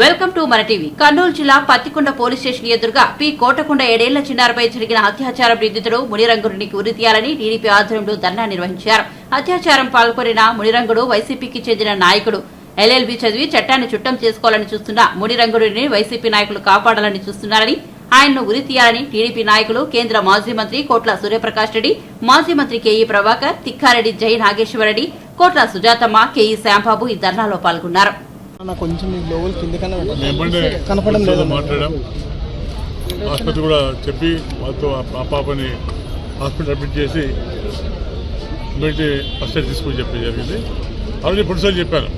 Welcome to మన TV. Kurnool జిల్లా Pattikonda police station ఎదురుగా పి. కోటకొండ ఏడేళ్ళ చిన్నారిపై జరిగిన అత్యాచార నిందితుడు మునిరంగుడిని ఉరి తీయాలని టీడీపీ ఆధ్వర్యంలో ధర్నా నిర్వహించారు. అత్యాచారం పాల్గొనిన మునిరంగుడు వైసీపీకి చెందిన నాయకుడు. ఎల్ఎల్బి చదివి చట్టాన్ని చుట్టం చేసుకోవాలని చూస్తున్న మునిరంగుడిని వైసీపీ నాయకులు కాపాడాలని చూస్తున్నారని ఆయన్ను ఉరి తీయాలని టీడీపీ నాయకులు కేంద్ర మాజీ మంత్రి కోట్ల సూర్యప్రకాష్ రెడ్డి మాజీ మంత్రి కేఈ ప్రభాకర్ తిక్కారెడ్డి జై నాగేశ్వరరెడ్డి కోట్ల సుజాతమ్మ కేఈ శాంబాబు ఈ ధర్నాలో పాల్గొన్నారు. కొంచెం లోపల. ఏమంటే కనపడడం లేదు మాట్లాడాం. హాస్పిటల్ కూడా చెప్పి వాళ్ళతో ఆ పాపని హాస్పిటల్ అడ్మిట్ చేసి ఇమ్మీడియట్ ఫస్ట్ ఎయిడ్ తీసుకుని చెప్పి జరిగింది. ఆల్రెడీ పొలిసార్లు చెప్పాను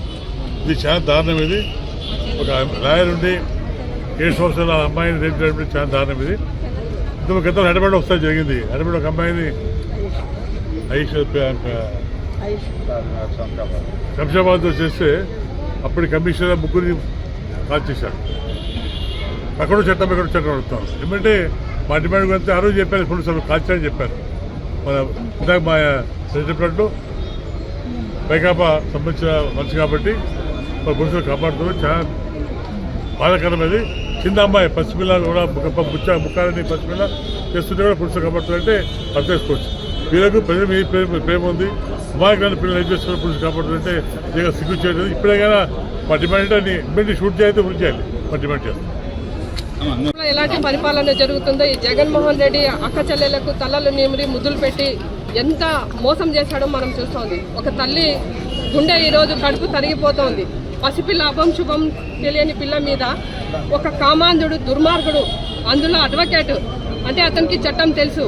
ఇది చాలా దారుణం ఇది. ఒక లాయర్ ఉండి ఏడు సంవత్సరాల అమ్మాయిని రేపు చేయడం చాలా దారుణం ఇది. ఇంతకు గతంలో హైదరాబాద్ ఒకసారి జరిగింది. హైదరాబాద్ ఒక అమ్మాయిని ఐష్. శంషాబాద్లో చేస్తే అప్పటి కమిషనర్ ముగ్గురిని కాల్ చేశారు. అక్కడ చట్టం ఎక్కడ చట్టం అడుగుతాం ఎందుకంటే మా డిమాండ్ గురించి ఆ రోజు చెప్పారు పోలీసులు కాల్చారని చెప్పారు. మన ఇందాక మా చెప్పినట్టు పైకాపా సంబంధించిన మనిషి కాబట్టి మా పోలీసులు కాపాడుతున్నారు. చాలా బాధాకరమైనది చిన్న అమ్మాయి పసిపిల్ల కూడా ముచ్చ ముఖాలని పసిపిల్ల చేస్తుంటే కూడా పురుషులు కాపాడుతుందంటే అర్థం చేసుకోవచ్చు. వీళ్ళకు ప్రజల మీద ప్రేమ ప్రేమ ఉంది. అమాయకాన్ని పిల్లలు ఏం చేస్తున్నారు? పోలీసు కాపాడుతుంటే ఇక సిగ్గు చేయలేదు ఇప్పుడే కానీ మా డిమాండ్ ఇమ్మీడియట్ షూట్ చేయాలి వృద్ధి చేయాలి. మా డిమాండ్ చేస్తాం ఎలాంటి పరిపాలన జరుగుతుందో ఈ జగన్మోహన్ రెడ్డి అక్క చెల్లెలకు తలలు నిమిరి ముద్దులు పెట్టి ఎంత మోసం చేశాడో మనం చూస్తోంది. ఒక తల్లి గుండె ఈరోజు కడుపు తరిగిపోతోంది. పసిపిల్ల అభం శుభం తెలియని పిల్ల మీద ఒక కామాంధుడు దుర్మార్గుడు అందులో అడ్వకేట్ అంటే అతనికి చట్టం తెలుసు.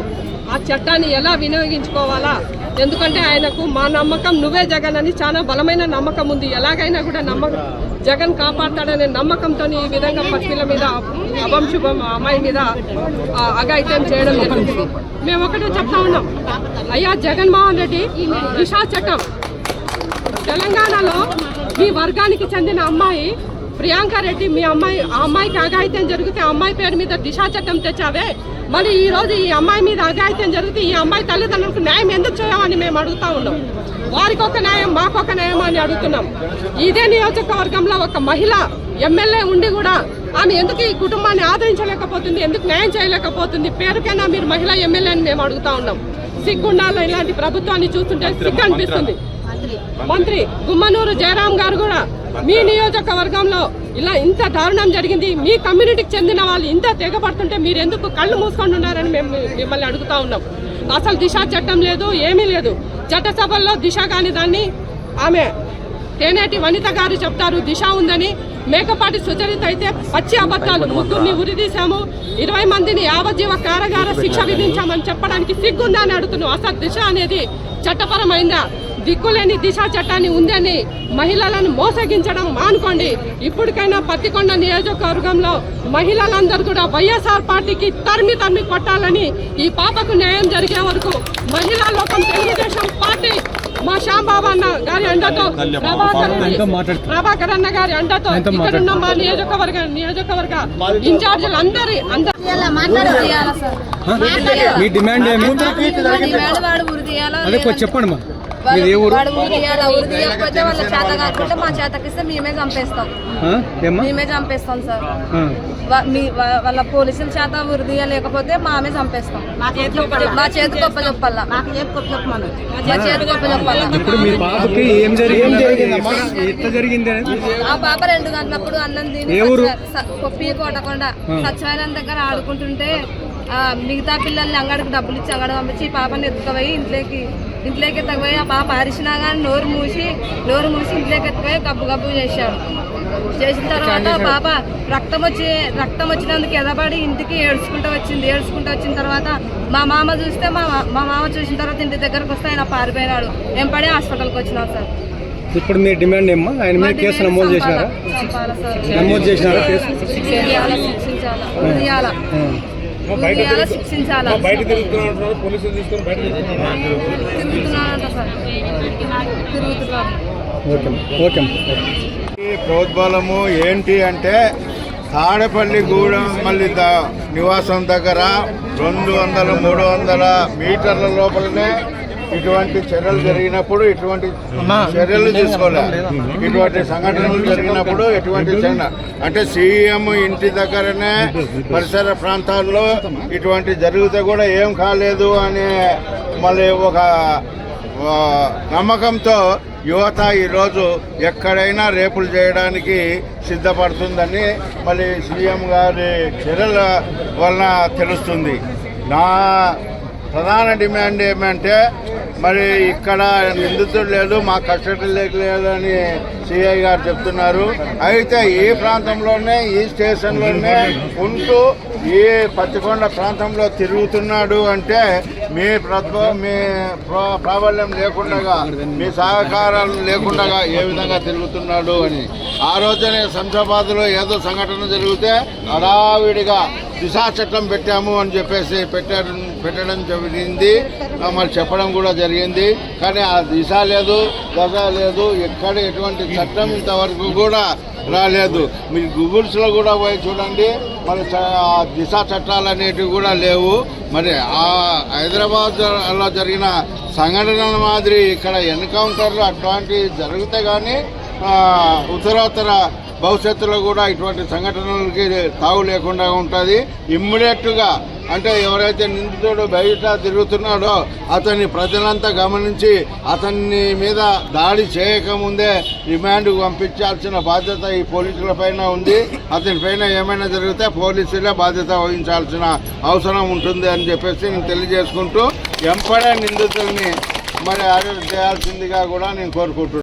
ఆ చట్టాన్ని ఎలా వినియోగించుకోవాలా? ఎందుకంటే ఆయనకు మా నమ్మకం నువ్వే జగన్ అని చాలా బలమైన నమ్మకం ఉంది. ఎలాగైనా కూడా నమ్మకం జగన్ కాపాడతాడనే నమ్మకంతో ఈ విధంగా పక్షుల మీద అభం అమ్మాయి మీద అఘాయిత్యం చేయడం జరుగుతుంది మేము ఒకటే చెప్తా ఉన్నాం. అయ్యా జగన్మోహన్ రెడ్డి దిశా చట్టం. తెలంగాణలో మీ వర్గానికి చెందిన అమ్మాయి ప్రియాంక రెడ్డి మీ అమ్మాయి ఆ అమ్మాయికి అఘాయిత్యం జరిగితే ఆ అమ్మాయి పేరు మీద దిశా చట్టం తెచ్చావే? మరి ఈ రోజు ఈ అమ్మాయి మీద అఘాయిత్యం జరిగితే ఈ అమ్మాయి తల్లిదండ్రులకు న్యాయం ఎందుకు చేయమని మేము అడుగుతా ఉన్నాం. వారికి ఒక న్యాయం మాకొక న్యాయం అని అడుగుతున్నాం. ఇదే నియోజకవర్గంలో ఒక మహిళ ఎమ్మెల్యే ఉండి కూడా ఆమె ఎందుకు ఈ కుటుంబాన్ని ఆదరించలేకపోతుంది ఎందుకు న్యాయం చేయలేకపోతుంది? పేరుకైనా మీరు మహిళా ఎమ్మెల్యే అని మేము అడుగుతా ఉన్నాం. సిగ్గుండాలో ఇలాంటి ప్రభుత్వాన్ని చూస్తుంటే సిగ్గు అనిపిస్తుంది మంత్రి గుమ్మనూరు జయరాం గారు కూడా మీ నియోజకవర్గంలో ఇలా ఇంత దారుణం జరిగింది మీ కమ్యూనిటీకి చెందిన వాళ్ళు ఇంత తెగపడుతుంటే మీరు ఎందుకు కళ్ళు మూసుకొని ఉన్నారని మేము మిమ్మల్ని అడుగుతా ఉన్నాం. అసలు దిశ చట్టం లేదు ఏమీ లేదు. చట్టసభల్లో దిశ కాని దాన్ని ఆమె తేనేటి వనిత గారు చెప్తారు దిశ ఉందని. మేకపాటి సుచరిత అయితే పచ్చి అబద్ధాలు ముగ్గురిని ఉరిదీశాము. ఇరవై మందిని యావజ్జీవ కారాగార శిక్ష విధించామని చెప్పడానికి సిగ్గుందా అని అడుగుతున్నాం అసలు దిశ అనేది చట్టపరమైందా? దిక్కులేని దిశ చట్టాన్ని ఉందని మహిళలను మోసగించడం మానుకోండి. ఇప్పటికైనా పత్తికొండ నియోజకవర్గంలో మహిళలందరూ కూడా వైఎస్ఆర్ పార్టీకి తరిమి తరిమి కొట్టాలని ఈ పాపకు న్యాయం జరిగే వరకు మహిళా లోకం తెలుగుదేశం పార్టీ మా శ్యాంబాబు అన్న గారి అండతో ప్రభాకర్ అన్న గారి అండతో ఇక్కడ ఉన్న మా నియోజకవర్గ నియోజకవర్గ ఇన్ఛార్జీలు అందరి. మీ డిమాండ్ ఏమి? చెప్పండి మా. వాడు ఉరి తీయాలా ఉరి తీయకపోతే వాళ్ళ చేత కాకపోతే మా చేతకిస్తే మేమే చంపేస్తాం. మేమే చంపేస్తాం సార్. మీ వాళ్ళ పోలీసుల చేత ఉరి తీయలేకపోతే మామే చంపేస్తాం. మా చేతికి ఒప్ప చెప్పాలా? మా చేతికి ఒప్ప చెప్పాలా? ఇప్పుడు మీ పాపకి ఏం జరిగింది? ఎట్లా జరిగింది అనేది? ఆ పాప రెండు గంటలప్పుడు అన్నం తిని కొట్టకుండా సచివాలయం దగ్గర ఆడుకుంటుంటే మిగతా పిల్లల్ని అంగడికి డబ్బులు ఇచ్చి అంగడి పంపించి పాపని ఎత్తుకుపోయి ఇంట్లోకి ఇంట్లోకి ఎత్తకపోయి ఆ పాప అరిచినా కానీ నోరు మూసి నోరు మూసి ఇంట్లోకి ఎత్తుకుపోయి గబ్బు గబ్బు చేశాడు. చేసిన తర్వాత పాప రక్తం వచ్చి రక్తం వచ్చినందుకు ఎదబడి ఇంటికి ఏడ్చుకుంటూ వచ్చింది. ఏడ్చుకుంటూ వచ్చిన తర్వాత మా మామ చూస్తే మా మా మామ చూసిన తర్వాత ఇంటి దగ్గరకు వస్తే ఆయన పారిపోయినాడు. ఎంపడే హాస్పిటల్కి వచ్చినాం సార్. ఇప్పుడు మీ డిమాండ్ ఏమ్మా? ఆయన మీద కేసు నమోదు చేసినారా? నమోదు చేసినారా కేసు? శిక్షించాలా? తిరుగుతున్నానంట సార్. ఈ ప్రోద్బలము ఏంటి అంటే తాడపల్లి గూడెం మళ్ళీ నివాసం దగ్గర రెండు వందల మూడు వందల మీటర్ల లోపలనే ఇటువంటి చర్యలు జరిగినప్పుడు ఇటువంటి చర్యలు తీసుకోలే. ఇటువంటి సంఘటనలు జరిగినప్పుడు ఎటువంటి చర్య అంటే సీఎం ఇంటి దగ్గరనే పరిసర ప్రాంతాల్లో ఇటువంటి జరిగితే కూడా ఏం కాలేదు అనే మళ్ళీ ఒక నమ్మకంతో యువత ఈరోజు ఎక్కడైనా రేపులు చేయడానికి సిద్ధపడుతుందని మళ్ళీ సీఎం గారి చర్యల వలన తెలుస్తుంది. నా ప్రధాన డిమాండ్ ఏమంటే మరి ఇక్కడ నిందితుడు లేదు మా కస్టడీ లేదు అని సిఐ గారు చెప్తున్నారు. అయితే ఈ ప్రాంతంలోనే ఈ స్టేషన్లోనే ఉంటూ ఈ పత్తికొండ ప్రాంతంలో తిరుగుతున్నాడు అంటే మీ ప్రభ మీ ప్రాబల్యం లేకుండా మీ సహకారాలు లేకుండా ఏ విధంగా తిరుగుతున్నాడు అని. ఆ రోజునే శంషాబాద్లో ఏదో సంఘటన జరిగితే హడావిడిగా దిశా చట్టం పెట్టాము అని చెప్పేసి పెట్టడం పెట్టడం జరిగింది. మరి చెప్పడం కూడా జరిగింది. కానీ ఆ దిశ లేదు దశ లేదు ఎక్కడ ఎటువంటి చట్టం ఇంతవరకు కూడా రాలేదు. మీరు గూగుల్స్లో కూడా పోయి చూడండి. మరి చ- ఆ దిశ చట్టాలు అనేటివి కూడా లేవు. మరి ఆ హైదరాబాద్లో జరిగిన సంఘటనల మాదిరి ఇక్కడ ఎన్కౌంటర్లు అట్లాంటివి జరిగితే కానీ ఉత్తరోత్తర భవిష్యత్తులో కూడా ఇటువంటి సంఘటనలకి తావు లేకుండా ఉంటుంది. ఇమ్మీడియట్గా అంటే ఎవరైతే నిందితుడు బయట తిరుగుతున్నాడో అతన్ని ప్రజలంతా గమనించి అతన్ని మీద దాడి చేయకముందే రిమాండ్కు పంపించాల్సిన బాధ్యత ఈ పోలీసుల పైన ఉంది. అతని పైన ఏమైనా జరిగితే పోలీసులే బాధ్యత వహించాల్సిన అవసరం ఉంటుంది అని చెప్పేసి నేను తెలియజేసుకుంటూ ఎంపడే నిందితుల్ని మరి అరెస్ట్ చేయాల్సిందిగా కూడా నేను కోరుకుంటున్నాను